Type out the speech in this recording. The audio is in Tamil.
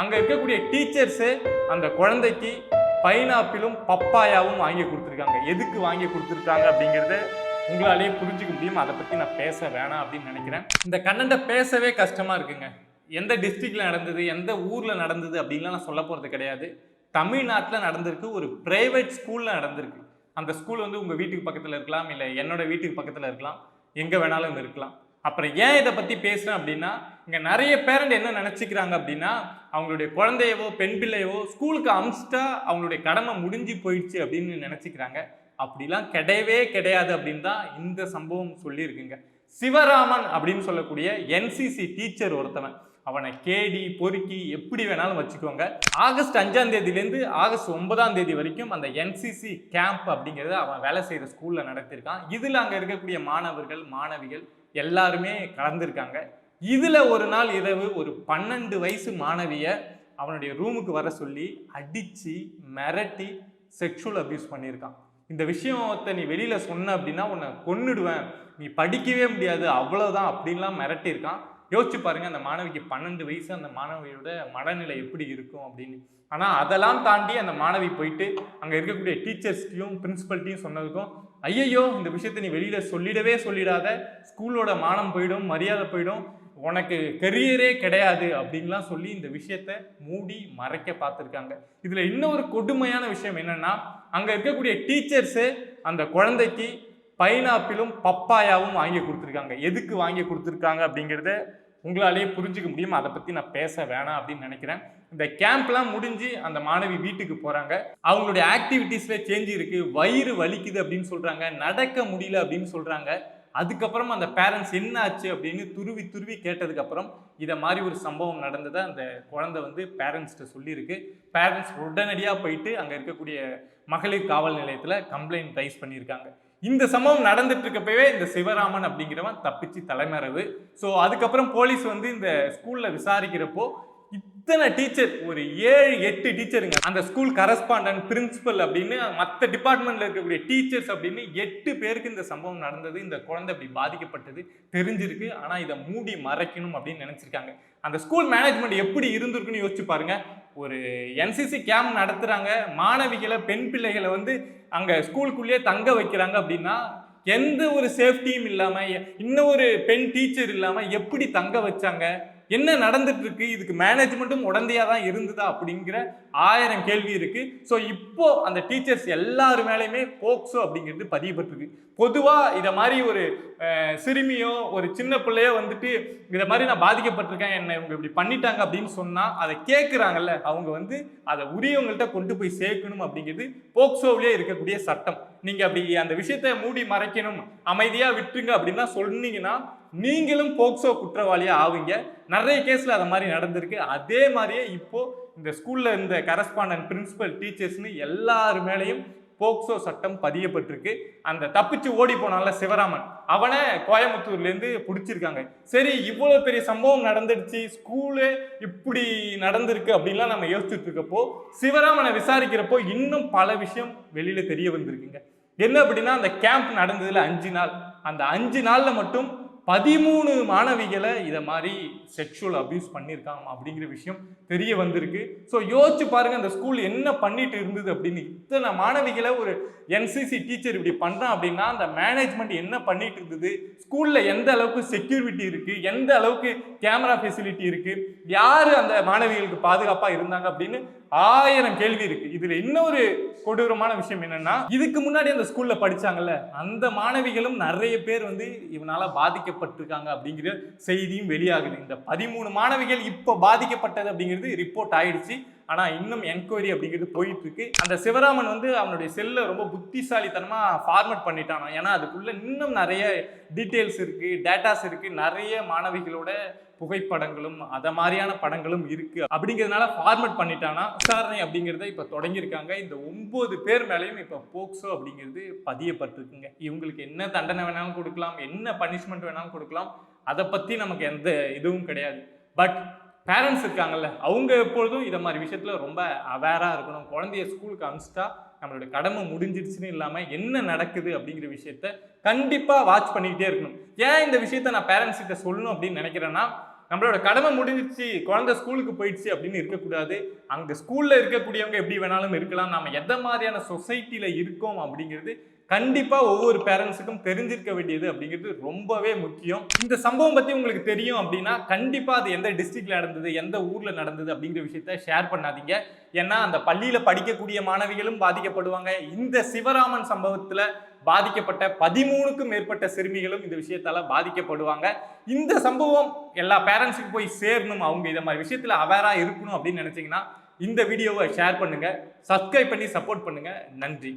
அங்கே இருக்கக்கூடிய டீச்சர்ஸே அந்த குழந்தைக்கு பைனாப்பிளும் பப்பாயாவும் வாங்கி கொடுத்துருக்காங்க. எதுக்கு வாங்கி கொடுத்துருக்காங்க அப்படிங்கிறத உங்களாலேயே புரிஞ்சுக்க முடியும். அதை பற்றி நான் பேச வேணாம் அப்படின்னு நினைக்கிறேன். இந்த கண்ணன்ட்ட பேசவே கஷ்டமாக இருக்குங்க. எந்த டிஸ்ட்ரிக்டில் நடந்தது எந்த ஊரில் நடந்தது அப்படின்லாம் நான் சொல்ல போகிறது கிடையாது. தமிழ்நாட்டில் நடந்திருக்கு ஒரு ப்ரைவேட் ஸ்கூலில் நடந்திருக்கு. அந்த ஸ்கூல் வந்து உங்கள் வீட்டுக்கு பக்கத்தில் இருக்கலாம் இல்லை என்னோட வீட்டுக்கு பக்கத்தில் இருக்கலாம் எங்கே வேணாலும் இருக்கலாம். அப்புறம் ஏன் இதை பற்றி பேசுகிறேன் அப்படின்னா இங்கே நிறைய பேரண்ட் என்ன நினச்சிக்கிறாங்க அப்படின்னா அவங்களுடைய குழந்தையவோ பெண் பிள்ளையவோ ஸ்கூலுக்கு அமிச்சிட்டா அவங்களுடைய கடமை முடிஞ்சு போயிடுச்சு அப்படின்னு நினச்சிக்கிறாங்க. அப்படிலாம் கிடையவே கிடையாது அப்படின்னு தான் இந்த சம்பவம் சொல்லியிருக்குங்க. சிவராமன் அப்படின்னு சொல்லக்கூடிய என்சிசி டீச்சர் ஒருத்தவன். அவனை கேடி பொறுக்கி எப்படி வேணாலும் வச்சுக்கோங்க. ஆகஸ்ட் அஞ்சாம் தேதியிலேருந்து ஆகஸ்ட் ஒன்பதாம் தேதி வரைக்கும் அந்த என்சிசி கேம்ப் அப்படிங்கிறத அவன் வேலை செய்கிற ஸ்கூலில் நடத்தியிருக்கான். இதில் அங்கே இருக்கக்கூடிய மாணவர்கள் மாணவிகள் எல்லாருமே கலந்துருக்காங்க. இதில் ஒரு நாள் இரவு ஒரு பன்னெண்டு வயசு மாணவியை அவனுடைய ரூமுக்கு வர சொல்லி அடித்து மிரட்டி செக்ஷுவல் அப்யூஸ் பண்ணியிருக்கான். இந்த விஷயத்தை நீ வெளியில் சொன்ன அப்படின்னா உன்னை கொன்னுடுவேன். நீ படிக்கவே முடியாது. அவ்வளோதான் அப்படின்லாம் மிரட்டியிருக்கான். யோசிச்சு பாருங்க அந்த மாணவிக்கு பன்னெண்டு வயசு அந்த மாணவியோட மனநிலை எப்படி இருக்கும் அப்படின்னு. ஆனால் அதெல்லாம் தாண்டி அந்த மாணவி போயிட்டு அங்கே இருக்கக்கூடிய டீச்சர்ஸ்டையும் பிரின்சிபல்ட்டையும் சொன்னதுக்கும் ஐயையோ இந்த விஷயத்தை நீ வெளியில் சொல்லிடவே சொல்லிடாத. ஸ்கூலோட மானம் போயிடும் மரியாதை போயிடும். உனக்கு கெரியரே கிடையாது அப்படின்லாம் சொல்லி இந்த விஷயத்த மூடி மறைக்க பார்த்துருக்காங்க. இதில் இன்னொரு கொடுமையான விஷயம் என்னென்னா அங்கே இருக்கக்கூடிய டீச்சர்ஸு அந்த குழந்தைக்கு பைனாப்பிளும் பப்பாயாவும் வாங்கி கொடுத்துருக்காங்க. எதுக்கு வாங்கி கொடுத்துருக்காங்க அப்படிங்கிறத உங்களாலேயே புரிஞ்சுக்க முடியும். அதை பற்றி நான் பேச வேணாம் அப்படின்னு நினைக்கிறேன். இந்த கேம்ப்லாம் முடிஞ்சு அந்த மாணவி வீட்டுக்கு போகிறாங்க அவங்களுடைய ஆக்டிவிட்டீஸில் சேஞ்ச் இருக்குது வயிறு வலிக்குது அப்படின்னு சொல்கிறாங்க நடக்க முடியல அப்படின்னு சொல்கிறாங்க அதுக்கப்புறம் அந்த பேரண்ட்ஸ் என்ன ஆச்சு அப்படின்னு துருவி துருவி கேட்டதுக்கப்புறம் இதை மாதிரி ஒரு சம்பவம் நடந்ததை அந்த குழந்தை வந்து பேரண்ட்ஸ்கிட்ட சொல்லியிருக்கு. பேரண்ட்ஸ் உடனடியாக போயிட்டு அங்கே இருக்கக்கூடிய மகளிர் காவல் நிலையத்தில் கம்ப்ளைண்ட் ரைஸ் பண்ணியிருக்காங்க. இந்த சம்பவம் நடந்துட்டு இருக்கப்பவே இந்த சிவராமன் அப்படிங்கிறவன் தப்பிச்சு தலைமறைவு ஸோ அதுக்கப்புறம் போலீஸ் வந்து இந்த ஸ்கூலில் விசாரிக்கிறப்போ இத்தனை டீச்சர் ஒரு ஏழு எட்டு டீச்சருங்க அந்த ஸ்கூல் கரஸ்பாண்டன்ட் பிரின்சிபல் அப்படின்னு மற்ற டிபார்ட்மெண்ட்ல இருக்கக்கூடிய டீச்சர்ஸ் அப்படின்னு எட்டு பேருக்கு இந்த சம்பவம் நடந்தது. இந்த குழந்தை இப்படி பாதிக்கப்பட்டது தெரிஞ்சிருக்கு. ஆனால் இதை மூடி மறைக்கணும் அப்படின்னு நினைச்சிருக்காங்க. அந்த ஸ்கூல் மேனேஜ்மெண்ட் எப்படி இருந்திருக்குன்னு யோசிச்சு பாருங்க. ஒரு என்சிசி கேம்ப் நடத்துறாங்க. மாணவிகளை பெண் பிள்ளைகளை வந்து அங்க ஸ்கூலுக்குள்ளேயே தங்க வைக்கிறாங்க அப்படின்னா எந்த ஒரு சேஃப்டியும் இல்லாம இன்னும் ஒரு பெண் டீச்சர் இல்லாம எப்படி தங்க வச்சாங்க? என்ன நடந்துட்டு இருக்கு இதுக்கு மேனேஜ்மெண்ட்டும் உடந்தையாக தான் இருந்ததா அப்படிங்கிற ஆயிரம் கேள்வி இருக்கு. ஸோ இப்போ அந்த டீச்சர்ஸ் எல்லாரு மேலேயுமே போக்சோ அப்படிங்கிறது பதியப்பட்டிருக்கு. பொதுவாக இதை மாதிரி ஒரு சிறுமியோ ஒரு சின்ன பிள்ளையோ வந்துட்டு இதை மாதிரி நான் பாதிக்கப்பட்டிருக்கேன் என்னை இவங்க இப்படி பண்ணிட்டாங்க அப்படின்னு சொன்னால் அதை கேட்குறாங்கல்ல அவங்க வந்து அதை உரியவங்கள்ட்ட கொண்டு போய் சேர்க்கணும் அப்படிங்கிறது போக்சோவிலே இருக்கக்கூடிய சட்டம். நீங்கள் அப்படி அந்த விஷயத்தை மூடி மறைக்கணும் அமைதியாக விட்டுருங்க அப்படின்னா சொன்னீங்கன்னா நீங்களும் போக்சோ குற்றவாளியாக ஆவீங்க. நிறைய கேஸில் அது மாதிரி நடந்திருக்கு. அதே மாதிரியே இப்போது இந்த ஸ்கூலில் இருந்த கரஸ்பாண்டன்ட் பிரின்ஸிபல் டீச்சர்ஸ்னு எல்லார் மேலேயும் போக்சோ சட்டம் பதியப்பட்டிருக்கு. அந்த தப்பிச்சு ஓடி போனால சிவராமன். அவனை கோயம்புத்தூர்லேருந்து பிடிச்சிருக்காங்க. சரி இவ்வளோ பெரிய சம்பவம் நடந்துடுச்சு. ஸ்கூலு இப்படி நடந்திருக்கு அப்படின்லாம் நம்ம யோசிச்சுட்டு இருக்கப்போ சிவராமனை விசாரிக்கிறப்போ இன்னும் பல விஷயம் வெளியில் தெரிய வந்திருக்குங்க. என்ன அப்படின்னா அந்த கேம்ப் நடந்ததுல அஞ்சு நாள். அந்த அஞ்சு நாளில் மட்டும் பதிமூணு மாணவிகளை இதை மாதிரி செக்ஷுவல் அபியூஸ் பண்ணியிருக்காங்க அப்படிங்கிற விஷயம் தெரிய வந்திருக்கு. ஸோ யோசிச்சு பாருங்க அந்த ஸ்கூல் என்ன பண்ணிட்டு இருந்தது அப்படின்னு. இத்தனை மாணவிகளை ஒரு என்சிசி டீச்சர் இப்படி பண்ணுறான் அப்படின்னா அந்த மேனேஜ்மெண்ட் என்ன பண்ணிட்டு இருந்தது? ஸ்கூலில் எந்த அளவுக்கு செக்யூரிட்டி இருக்கு? எந்த அளவுக்கு கேமரா ஃபெசிலிட்டி இருக்கு? யார் அந்த மாணவிகளுக்கு பாதுகாப்பாக இருந்தாங்க அப்படின்னு ஆயிரம் கேள்வி இருக்கு. இதுல இன்னொரு கொடூரமான விஷயம் என்னன்னா இதுக்கு முன்னாடி அந்த ஸ்கூல்ல படிச்சாங்கல்ல அந்த மாணவிகளும் நிறைய பேர் வந்து இவனால பாதிக்கப்பட்டிருக்காங்க அப்படிங்கிற செய்தியும் வெளியாகுது. இந்த பதிமூணு மாணவிகள் இப்போ பாதிக்கப்பட்டது அப்படிங்கிறது ரிப்போர்ட் ஆயிடுச்சு. ஆனால் இன்னும் என்கொயரி அப்படிங்கிறது போயிட்டு இருக்கு அந்த சிவராமன் வந்து அவனுடைய செல்லை ரொம்ப புத்திசாலித்தனமாக ஃபார்மட் பண்ணிட்டானா? ஏன்னா அதுக்குள்ள இன்னும் நிறைய டீட்டெயில்ஸ் இருக்கு டேட்டாஸ் இருக்கு நிறைய மாணவிகளோட புகைப்படங்களும் அதை மாதிரியான படங்களும் இருக்கு. அப்படிங்கிறதுனால ஃபார்மட் பண்ணிட்டானா? விசாரணை அப்படிங்கிறத இப்போ தொடங்கியிருக்காங்க. இந்த ஒன்பது பேர் மேலேயும் இப்போ போக்சோ அப்படிங்கிறது பதியப்பட்டிருக்குங்க. இவங்களுக்கு என்ன தண்டனை வேணாலும் கொடுக்கலாம் என்ன பனிஷ்மெண்ட் வேணாலும் கொடுக்கலாம் அதை பற்றி நமக்கு எந்த இதுவும் கிடையாது. பட் பேரண்ட்ஸ் இருக்காங்கல்ல அவங்க எப்பொழுதும் இதை மாதிரி விஷயத்துல ரொம்ப அவேராக இருக்கணும். குழந்தைய ஸ்கூலுக்கு அனுப்பிச்சிட்டா நம்மளோட கடமை முடிஞ்சிடுச்சுன்னு இல்லாமல் என்ன நடக்குது அப்படிங்கிற விஷயத்த கண்டிப்பாக வாட்ச் பண்ணிக்கிட்டே இருக்கணும். ஏன் இந்த விஷயத்த நான் பேரண்ட்ஸ் கிட்ட சொல்லணும் அப்படின்னு நினைக்கிறேன்னா நம்மளோட கடமை முடிஞ்சிச்சு குழந்தை ஸ்கூலுக்கு போயிடுச்சு அப்படின்னு இருக்கக்கூடாது. அங்கே ஸ்கூலில் இருக்கக்கூடியவங்க எப்படி வேணாலும் இருக்கலாம். நம்ம எந்த மாதிரியான சொசைட்டியில் இருக்கோம் அப்படிங்கிறது கண்டிப்பாக ஒவ்வொரு பேரண்ட்ஸுக்கும் தெரிஞ்சிருக்க வேண்டியது அப்படிங்கிறது ரொம்பவே முக்கியம். இந்த சம்பவம் பற்றி உங்களுக்கு தெரியும் அப்படின்னா கண்டிப்பாக அது எந்த டிஸ்ட்ரிக்டில் நடந்தது எந்த ஊரில் நடந்தது அப்படிங்கிற விஷயத்த ஷேர் பண்ணாதீங்க. ஏன்னா அந்த பள்ளியில் படிக்கக்கூடிய மாணவிகளும் பாதிக்கப்படுவாங்க. இந்த சிவராமன் சம்பவத்தில் பாதிக்கப்பட்ட பதிமூணுக்கும் மேற்பட்ட சிறுமிகளும் இந்த விஷயத்தால் பாதிக்கப்படுவாங்க. இந்த சம்பவம் எல்லா பேரண்ட்ஸுக்கு போய் சேரணும் அவங்க இதை மாதிரி விஷயத்தில் அவேராக இருக்கணும் அப்படின்னு நினச்சிங்கன்னா இந்த வீடியோவை ஷேர் பண்ணுங்கள் சப்ஸ்கிரைப் பண்ணி சப்போர்ட் பண்ணுங்கள் நன்றி.